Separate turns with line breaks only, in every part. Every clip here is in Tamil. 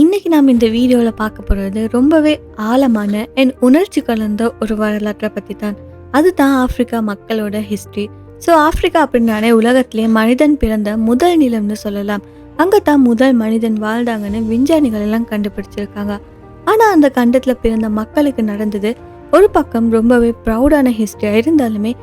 இன்னைக்கு நாம் இந்த வீடியோவில் பார்க்க போகிறது ரொம்பவே ஆழமான என் உணர்ச்சி கலந்த ஒரு வரலாற்றை பற்றி தான் அதுதான் ஆப்பிரிக்கா மக்களோட ஹிஸ்ட்ரி ஸோ ஆப்பிரிக்கா அப்படின்னாலே உலகத்திலே மனிதன் பிறந்த முதல் நிலம்னு சொல்லலாம். அங்கே தான் முதல் மனிதன் வாழ்ந்தாங்கன்னு விஞ்ஞானிகள் எல்லாம் கண்டுபிடிச்சிருக்காங்க. ஆனால் அந்த கண்டத்தில் பிறந்த மக்களுக்கு நடந்தது ஒரு பக்கம் ரொம்பவே ப்ரௌடான ஹிஸ்ட்ரியாக இருந்தாலுமே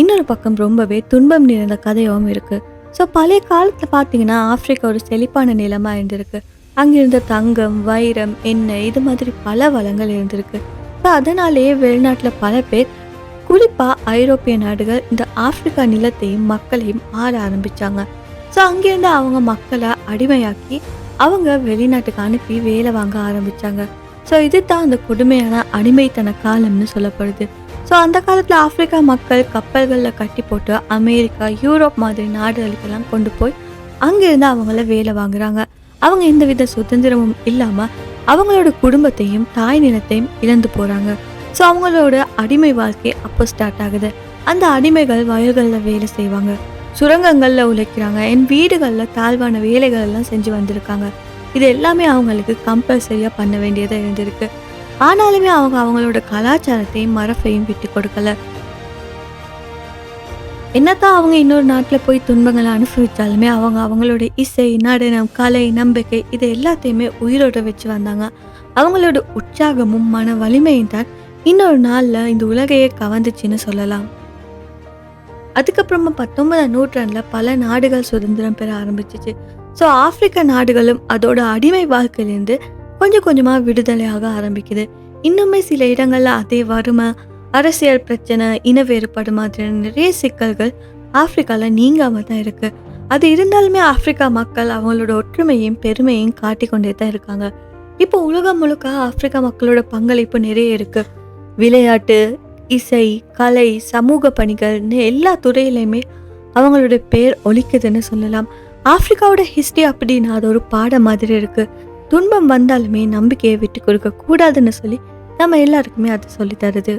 இன்னொரு பக்கம் ரொம்பவே துன்பம் நிறைந்த கதையாகவும் இருக்குது ஸோ பழைய காலத்தில் பார்த்தீங்கன்னா ஆப்பிரிக்கா ஒரு செழிப்பான நிலமாக இருந்திருக்கு. அங்கிருந்த தங்கம் வைரம் எண்ணெய் இது மாதிரி பல வளங்கள் இருந்திருக்கு. ஸோ அதனாலேயே வெளிநாட்டில் பல பேர் குறிப்பாக ஐரோப்பிய நாடுகள் இந்த ஆப்பிரிக்கா நிலத்தையும் மக்களையும் ஆள ஆரம்பித்தாங்க ஸோ அங்கேருந்து அவங்க மக்களை அடிமையாக்கி அவங்க வெளிநாட்டுக்கு அனுப்பி வேலை வாங்க ஆரம்பித்தாங்க ஸோ இது தான் அந்த கொடுமையான அடிமைத்தன காலம்னு சொல்லப்படுது. ஸோ அந்த காலத்தில் ஆப்பிரிக்கா மக்கள் கப்பல்களில் கட்டி போட்டு அமெரிக்கா யூரோப் மாதிரி நாடுகளுக்கெல்லாம் கொண்டு போய் அங்கேருந்து அவங்கள வேலை வாங்குறாங்க. அவங்க எந்தவித சுதந்திரமும் இல்லாமல் அவங்களோட குடும்பத்தையும் தாய் நிலத்தையும் இழந்து போகிறாங்க ஸோ அவங்களோட அடிமை வாழ்க்கை அப்போ ஸ்டார்ட் ஆகுது. அந்த அடிமைகள் வயல்களில் வேலை செய்வாங்க. சுரங்கங்களில் உழைக்கிறாங்க. என் வீடுகளில் தாழ்வான வேலைகள் எல்லாம் செஞ்சு வந்திருக்காங்க. இது எல்லாமே அவங்களுக்கு கம்பல்சரியாக பண்ண வேண்டியதாக இருந்திருக்கு. ஆனாலுமே அவங்க அவங்களோட கலாச்சாரத்தையும் மரபையும் விட்டு கொடுக்கல. என்னத்தான் அவங்க இன்னொரு நாட்டில் போய் துன்பங்களை அனுபவித்தாலுமே அவங்க அவங்களோட இசை நடனம் கலை நம்பிக்கை இது எல்லாத்தையுமே உயிரோட வச்சு வந்தாங்க. அவங்களோட உற்சாகமும் மன வலிமையும் தான் இன்னொரு நாளில் இந்த உலகையே கவர்ந்துச்சுன்னு சொல்லலாம். அதுக்கப்புறமா பத்தொன்பதாம் நூற்றாண்டில் பல நாடுகள் சுதந்திரம் பெற ஆரம்பிச்சிச்சு. ஸோ ஆப்பிரிக்க நாடுகளும் அதோட அடிமை வாழ்க்கையிலேருந்து கொஞ்சம் கொஞ்சமாக விடுதலையாக ஆரம்பிக்குது. இன்னுமே சில இடங்களில் அதே வறுமை அரசியல் பிரச்சனை இன வேறுபாடு மாதிரியான நிறைய சிக்கல்கள் ஆப்பிரிக்காவில் நீங்காமல் தான் இருக்குது அது இருந்தாலுமே ஆப்பிரிக்கா மக்கள் அவங்களோட ஒற்றுமையும் பெருமையும் காட்டி கொண்டே தான் இருக்காங்க. இப்போ உலகம் முழுக்க ஆப்பிரிக்கா மக்களோட பங்களிப்பு நிறைய இருக்குது விளையாட்டு இசை கலை சமூக பணிகள்னு எல்லா துறையிலையுமே அவங்களோட பேர் ஒழிக்குதுன்னு சொல்லலாம். ஆப்பிரிக்காவோட ஹிஸ்ட்ரி அப்படின்னா அது ஒரு பாடம் மாதிரி இருக்குது துன்பம் வந்தாலுமே நம்பிக்கையை விட்டு கொடுக்க கூடாதுன்னு சொல்லி நம்ம எல்லாருக்குமே அது சொல்லி தருது.